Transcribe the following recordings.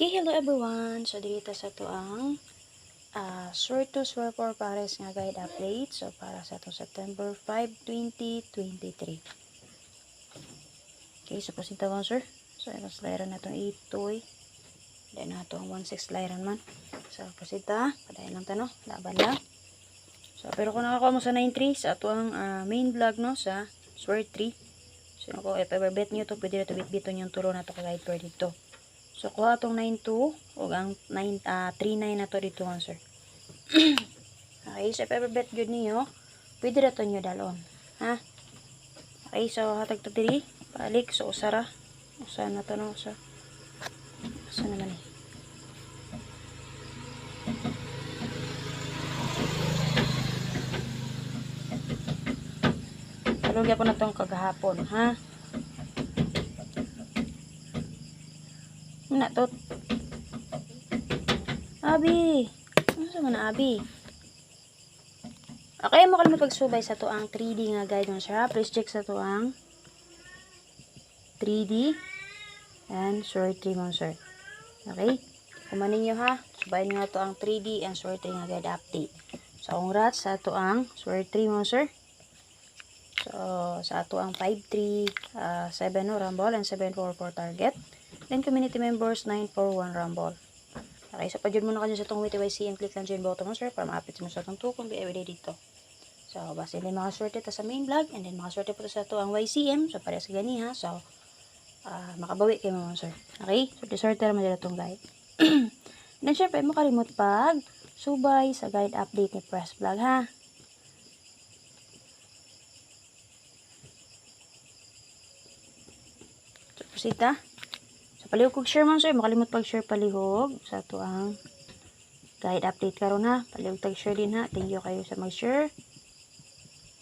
Okay, hello everyone. So, dito sa to ang uh, Swear to Swear for Pares nga guide update. So, para sa to September 5, 2023. Okay, so pasinta mo sir. So, ito sliran na itong 8 toy. Then na itong 1-6 sliran man. So, pasinta. Padayan lang tanong. Laban lang. So, pero kung nakakuha mo sa 9-3 sa ito ang ah, main vlog no sa Swear 3. So, kung if ever bet nyo to, pwede na ito bitbiton yung turo na to kagayad per dito. So, kuha itong 9-2 o ang 9, ah, 3-9 na to dito sir. okay, so if ever bet good niyo, pwede na to nyo dalon. Ha? Okay, so hatag to 3. Balik, so usara. Usa na to no, usa. Usa naman eh. Talugya ko na tong kagahapon, ha? Na to. Abi. Ano sa man abi? Okay, mo kalimut pagsubay sa to ang 3D nga guide mo siya. Please check sa to ang 3D and short 3 mo sir. Okay? Kumanin nyo ha. Subayin nyo to ang 3D and short 3 nga guide update. So, ang rats sa to ang short 3 mo sir. So, sa ato ang 5-3, uh, 7 no, rumble and 7-4 for target. Then, community members, 941 rumble. Okay, so pa mo na kanyo sa itong WTYC and click lang dyan button mo, sir, para maapit mo sa itong 2 kung everyday dito. So, basta mga sorted ta sa main vlog, and then mga sorted po sa ito ang YCM, so para sa gani ha, so, ah, makabawi kayo mga sir. Okay? So, disorder mo dito itong guide. then, syempre, makalimot pag subay sa guide update ni Press Vlog, ha? So, palihog kog share man sir, makalimot pag share palihog sa ato ang guide update karon ha. Palihog tag share din ha. Thank you kayo sa mag-share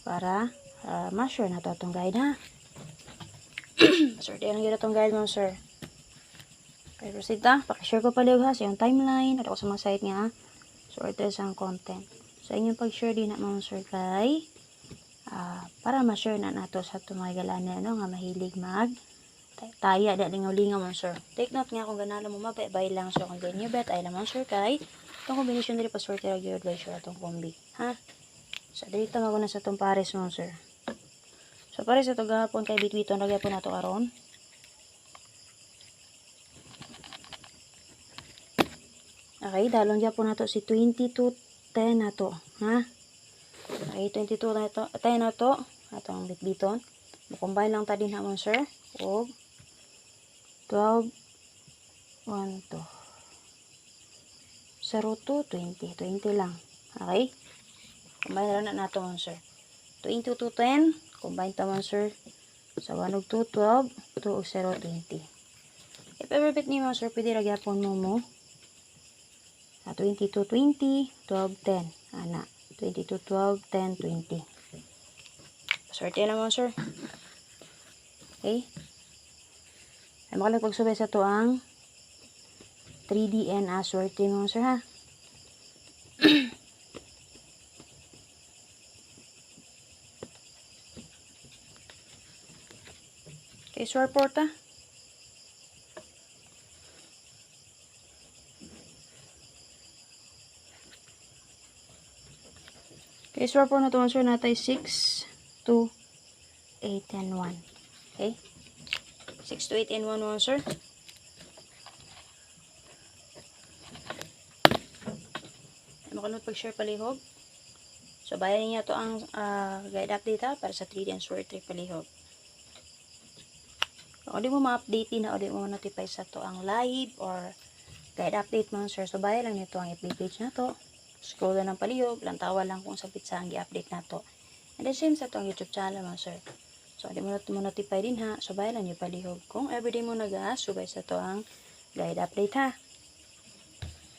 para uh, ma-share na to atong guide ha. sir, di lang gyud atong guide mo sir. Okay, proceed ta. Paki-share ko palihog ha sa yung timeline at ako sa mga site niya ha. Sorted sa content. Sa inyong pag-share din na mga sir kay ah, para ma-share na nato sa itong mga galanan no, nga mahilig mag taya da lingaw lingaw man sir. Take note nga kung ganala mo mabay lang sir kung ganyan bet ay lamang sir kay itong combination diri pa swerte ra gyud by sure atong kombi ha? So dito mago na sa itong pares mo sir. So pares ito gahapon kay bitbiton ra gyapon nato karon okay dalong gyapon nato si 22 10 nato ha? Okay 22 nato 10 nato atong bitbiton. Mukumbine lang ta din hamon sir. Og 12 1 2 0 2 20 20 lang. Okay? Combine na nato sir. 20 to 10, combine ta mon sir. Sa 1 og 2 12, 2 og 0 20. If ever bit ni mo sir, pwede ra gyapon mo mo. Sa 20 to 20, 12 10. Ana, 20 to 12, 10 20. Swerte na mo sir. Okay? Ay makalag pagsubay sa to ang 3D and swerte mo sir ha. okay, sure porta. Okay, sure po na to sir natay 6 2 8 and 1. Okay? 6 to 8 and 1 1, sir. Pag-share palihog. So, bayan niya to ang ah, guide update para sa 3D and Sword 3 palihog. Kung di mo ma-update na o di mo ma-notify sa to ang live or guide update mga sir, so bayan lang nito ang FB page na to. Scroll lang ng palihog, lang tawa lang kung sa pizza ang i-update na to. And then same sa to ang YouTube channel mga sir. So, di mo mo notify din ha. So, bayan lang yung palihog. Kung everyday mo nag subay sa to ang guide update ha.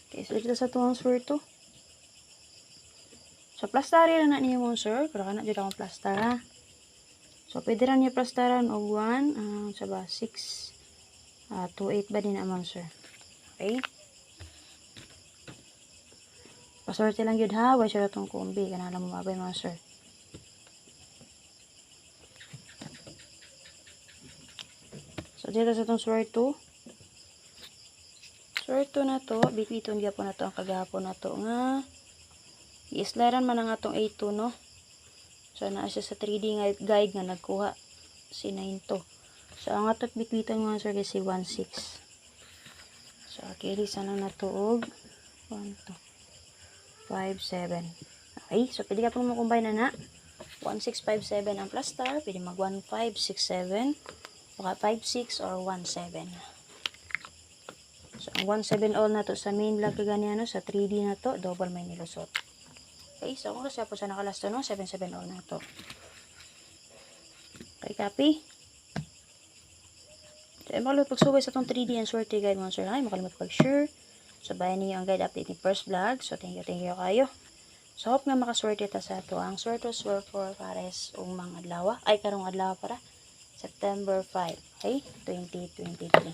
Okay, so dito sa to ang swear to. So, plastari na na mo sir. Pero ka na dito akong plastar. So, pwede rin niyo plastaran og 1, uh, sa ba, 6, uh, 2, 8 ba din naman sir. Okay? Paswerte lang yun ha. Why sure itong kumbi. Kanala mo mabay mga sir. So, dito sa itong swear 2. So, Swerto na to, bitbiton gyapon na to ang kagahapon na to nga i-slidean man ang atong A2 no. So naa siya sa 3D nga guide nga nagkuha si 9 to. So ang atot bitbiton mga sir kasi 16. So carry sana na to og 1 2 5 7. Okay, so pwede ka pong makombine na na. 1657 ang plus star, pwede mag 1567 baka 56 or 17. So, ang 17 all na to sa main vlog kagani ano, sa 3D na to, double may nilusot. Okay, so kung kasi po sa nakalasto no, 77 all na to. Okay, copy. So, ay makalimut pagsubay sa itong 3D and swerte guide mga sir. Ay, makalimut pag-share. Sabayan niyo ang guide update ni first vlog. So, thank you, thank you kayo. So, hope nga makaswerte ta sa ito. Ang swerte swerte for pares umang adlaw. Ay, karong adlaw para. September 5, okay? 2023.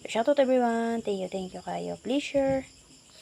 So, shout out everyone. Thank you, thank you kayo. Please share.